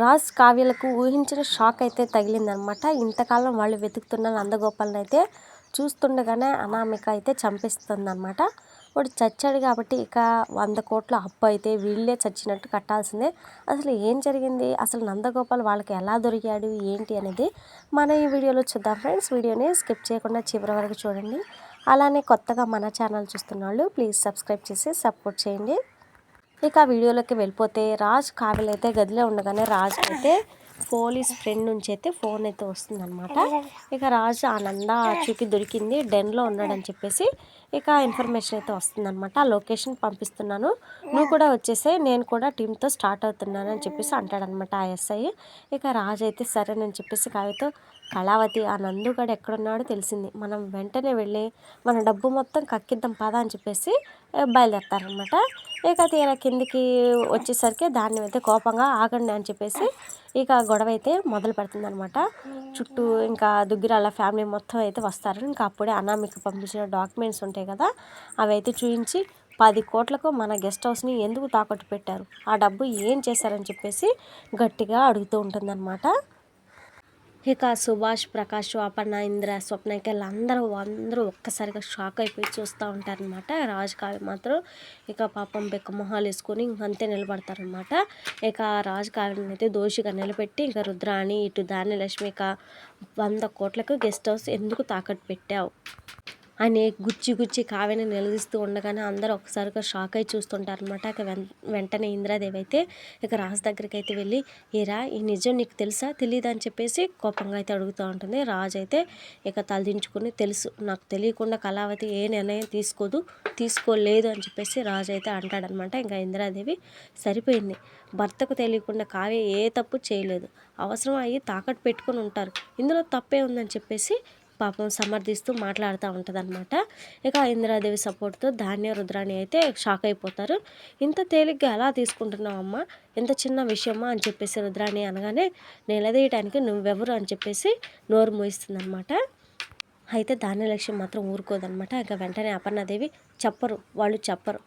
రాజ్ కావ్యలకు ఊహించిన షాక్ అయితే తగిలిందనమాట. ఇంతకాలం వాళ్ళు వెతుకుతున్న నందగోపాలను అయితే చూస్తుండగానే అనామిక అయితే చంపిస్తుందన్నమాట వాడు చచ్చాడు కాబట్టి ఇక వంద కోట్ల అప్పు అయితే వీళ్ళే చచ్చినట్టు కట్టాల్సిందే. అసలు ఏం జరిగింది? అసలు నందగోపాల్ వాళ్ళకి ఎలా దొరికాడు? ఏంటి అనేది మన ఈ వీడియోలో చూద్దాం ఫ్రెండ్స్. వీడియోని స్కిప్ చేయకుండా చివరి వరకు చూడండి. అలానే కొత్తగా మన ఛానల్ చూస్తున్న వాళ్ళు ప్లీజ్ సబ్స్క్రైబ్ చేసి సపోర్ట్ చేయండి. ఇక వీడియోలోకి వెళ్ళిపోతే రాజ్ కావ్యలు అయితే గదిలో ఉండగానే రాజ్ అయితే పోలీస్ ఫ్రెండ్ నుంచి అయితే ఫోన్ అయితే వస్తుందన్నమాట. ఇక రాజు ఆనంద చూపి దొరికింది డెన్లో ఉన్నాడని చెప్పేసి ఇక ఇన్ఫర్మేషన్ అయితే వస్తుందన్నమాట. ఆ లొకేషన్ పంపిస్తున్నాను. నువ్వు కూడా వచ్చేసే నేను కూడా టీంతో స్టార్ట్ అవుతున్నాను అని చెప్పేసి అంటాడనమాట ఆ ఎస్ఐ. ఇక రాజు అయితే సరేనని చెప్పేసి కావ్యతో కళావతి ఆ నందుగాడు ఎక్కడున్నాడో తెలిసింది. మనం వెంటనే వెళ్ళి మన డబ్బు మొత్తం కక్కిద్దాం పదా అని చెప్పేసి బయలుదేరతారనమాట ఇక తీరా కిందికి వచ్చేసరికి దాన్ని అయితే కోపంగా ఆగండి అని చెప్పేసి ఇక గొడవ అయితే మొదలు పెడుతుంది అనమాట చుట్టూ ఇంకా దగ్గర అలా ఫ్యామిలీ మొత్తం అయితే వస్తారు. ఇంకా అప్పుడే అనామిక పంపించిన డాక్యుమెంట్స్ ఉంటాయి కదా అవి అయితే చూపించి పది కోట్లకు మన గెస్ట్ హౌస్ని ఎందుకు తాకట్టు పెట్టారు? ఆ డబ్బు ఏం చేశారని చెప్పేసి గట్టిగా అడుగుతూ ఉంటుందన్నమాట. ఇక సుభాష్ ప్రకాష్ అపర్ణ ఇంద్ర స్వప్నకి అందరూ అందరూ ఒక్కసారిగా షాక్ అయిపోయి చూస్తూ ఉంటారనమాట రాజు మాత్రం ఇక పాపం బెక్క మొహాలు వేసుకొని ఇంకంతే నిలబడతారనమాట ఇక రాజు అయితే దోషిగా నిలబెట్టి ఇంకా రుద్రాణి ఇటు ధాన్యలక్ష్మి ఇక వంద కోట్లకు గెస్ట్ హౌస్ ఎందుకు తాకట్టు పెట్టావు? అని గుచ్చి గుచ్చి కావ్యని నిలదీస్తూ ఉండగానే అందరూ ఒకసారిగా షాక్ అయి చూస్తుంటారనమాట ఇక వెంటనే ఇంద్రాదేవి అయితే ఇక రాజు దగ్గరికి అయితే వెళ్ళి ఏరా ఈ నిజం నీకు తెలుసా? తెలియదు అని చెప్పేసి కోపంగా అయితే అడుగుతూ ఉంటుంది. రాజు అయితే ఇక తలదించుకుని తెలుసు నాకు తెలియకుండా కళావతి ఏ నిర్ణయం తీసుకోదు తీసుకోలేదు అని చెప్పేసి రాజు అయితే అంటాడనమాట ఇంకా ఇంద్రాదేవి సరిపోయింది. భర్తకు తెలియకుండా కావ్య ఏ తప్పు చేయలేదు. అవసరం అయ్యి తాకట్టు పెట్టుకొని ఉంటారు. ఇందులో తప్పే ఉందని చెప్పేసి పాపం సమర్థిస్తూ మాట్లాడుతూ ఉంటుంది అనమాట ఇక ఇందిరాదేవి సపోర్ట్తో ధాన్య రుద్రాణి అయితే షాక్ అయిపోతారు. ఇంత తేలిగ్గా ఎలా తీసుకుంటున్నావు అమ్మ? ఇంత చిన్న విషయమా అని చెప్పేసి రుద్రాణి అనగానే నిలదీయటానికి నువ్వెవరు? అని చెప్పేసి నోరు మోయిస్తుంది అనమాట అయితే ధాన్యలక్ష్యం మాత్రం ఊరుకోదనమాట ఇంకా వెంటనే అపర్ణదేవి చెప్పరు వాళ్ళు చెప్పరు.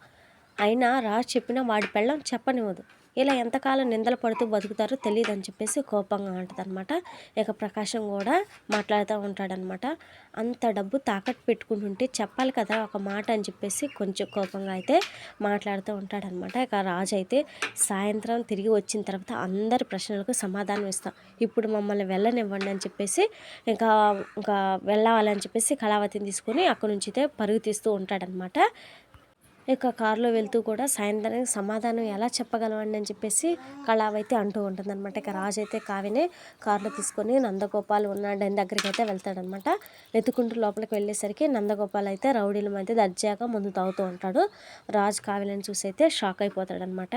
అయినా రాజు చెప్పినా వాడి పెళ్ళం చెప్పనివ్వదు. ఇలా ఎంతకాలం నిందలు పడుతూ బతుకుతారో తెలియదు అని చెప్పేసి కోపంగా ఉంటుందన్నమాట ఇక ప్రకాశం కూడా మాట్లాడుతూ ఉంటాడనమాట అంత డబ్బు తాకట్టు పెట్టుకుంటుంటే చెప్పాలి కదా ఒక మాట అని చెప్పేసి కొంచెం కోపంగా అయితే మాట్లాడుతూ ఉంటాడనమాట ఇక రాజు అయితే సాయంత్రం తిరిగి వచ్చిన తర్వాత అందరి ప్రశ్నలకు సమాధానం ఇస్తాం. ఇప్పుడు మమ్మల్ని వెళ్ళనివ్వండి అని చెప్పేసి ఇంకా ఇంకా వెళ్ళాలని చెప్పేసి కళావతిని తీసుకొని అక్కడి నుంచి అయితే పరుగు తీస్తూ ఉంటాడనమాట ఇక కారులో వెళ్తూ కూడా సాయంత్రానికి సమాధానం ఎలా చెప్పగలవండి అని చెప్పేసి కళావైతే అంటూ ఉంటుందన్నమాట. ఇక రాజు అయితే కావిని కారులో తీసుకొని నందగోపాల్ ఉన్న డెన్ దగ్గరికి అయితే వెళ్తాడనమాట వెతుకుంటూ లోపలికి వెళ్ళేసరికి నందగోపాల్ అయితే రౌడీల మధ్య దర్జాగా ముందు తాగుతూ ఉంటాడు. రాజు కావిలని చూసి అయితే షాక్ అయిపోతాడనమాట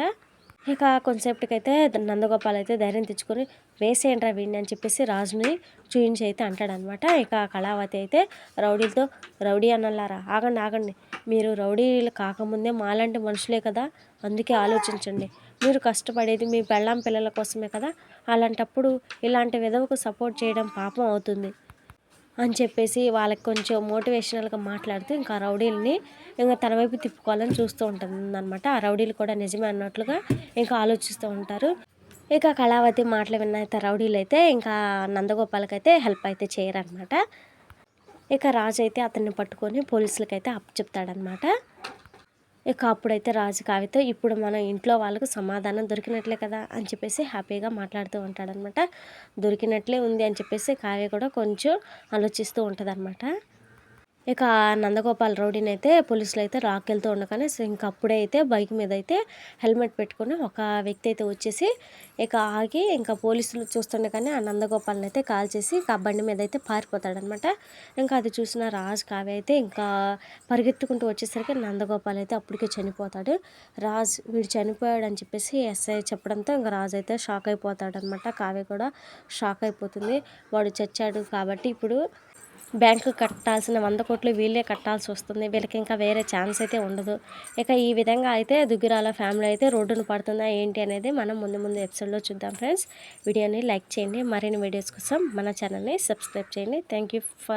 ఇక కొంతసేపటికైతే నందగోపాల్ అయితే ధైర్యం తెచ్చుకొని వేసేయండిరా వీడిని అని చెప్పేసి రాజుని చూయించి అయితే అంటాడనమాట. ఇక కళావతి అయితే రౌడీలతో రౌడీ అన్నలారా ఆగండి ఆగండి. మీరు రౌడీలు కాకముందే మాలాంటి మనుషులే కదా అందుకే ఆలోచించండి. మీరు కష్టపడేది మీ పెళ్ళాం పిల్లల కోసమే కదా. అలాంటప్పుడు ఇలాంటి విధవకు సపోర్ట్ చేయడం పాపం అవుతుంది. అని చెప్పేసి వాళ్ళకి కొంచెం మోటివేషనల్గా మాట్లాడుతూ ఇంకా రౌడీలని ఇంకా తన వైపు తిప్పుకోవాలని చూస్తూ ఉంటుందన్నమాట. ఆ రౌడీలు కూడా నిజమే అన్నట్లుగా ఇంకా ఆలోచిస్తూ ఉంటారు. ఇక కళావతి మాటలు విన్న అయితే రౌడీలు అయితే ఇంకా నందగోపాల్కి అయితే హెల్ప్ అయితే చేయరనమాట ఇక రాజు అయితే అతన్ని పట్టుకొని పోలీసులకైతే అప్పచెప్తాడనమాట చెప్తాడనమాట ఇక అప్పుడైతే రాజు కావితో ఇప్పుడు మన ఇంట్లో వాళ్ళకు సమాధానం దొరికినట్లే కదా అని చెప్పేసి హ్యాపీగా మాట్లాడుతూ ఉంటాడనమాట. దొరికినట్లే ఉంది అని చెప్పేసి కావ్య కూడా కొంచెం ఆలోచిస్తూ ఉంటుంది ఇక నందగోపాల్ రౌడీని అయితే పోలీసులు అయితే రాకెళ్తూ ఉండగానే ఇంకప్పుడే అయితే బైక్ మీద అయితే హెల్మెట్ పెట్టుకుని ఒక వ్యక్తి అయితే వచ్చేసి ఇక ఆగి ఇంకా పోలీసులు చూస్తుండగానే ఆ నందగోపాల్ని అయితే కాల్ చేసి ఆ బండి మీద అయితే పారిపోతాడనమాట. ఇంకా అది చూసిన రాజ్ కావ్య అయితే ఇంకా పరిగెత్తుకుంటూ వచ్చేసరికి నందగోపాల్ అయితే అప్పటికే చనిపోతాడు. రాజ్ వీడు చనిపోయాడు అని చెప్పేసి ఎస్ఐ చెప్పడంతో ఇంకా రాజు అయితే షాక్ అయిపోతాడనమాట. కావ్య కూడా షాక్ అయిపోతుంది. వాడు చచ్చాడు కాబట్టి ఇప్పుడు బ్యాంకు కట్టాల్సిన వంద కోట్లు వీళ్ళే కట్టాల్సి వస్తుంది. వీళ్ళకి ఇంకా వేరే ఛాన్స్ అయితే ఉండదు. ఇక ఈ విధంగా అయితే దుగ్గిరాల ఫ్యామిలీ అయితే రోడ్డును పడుతుందా ఏంటి అనేది మనం ముందు ముందు ఎపిసోడ్లో చూద్దాం ఫ్రెండ్స్ వీడియోని లైక్ చేయండి. మరిన్ని వీడియోస్ కోసం మన ఛానల్ని సబ్స్క్రైబ్ చేయండి. Thank you for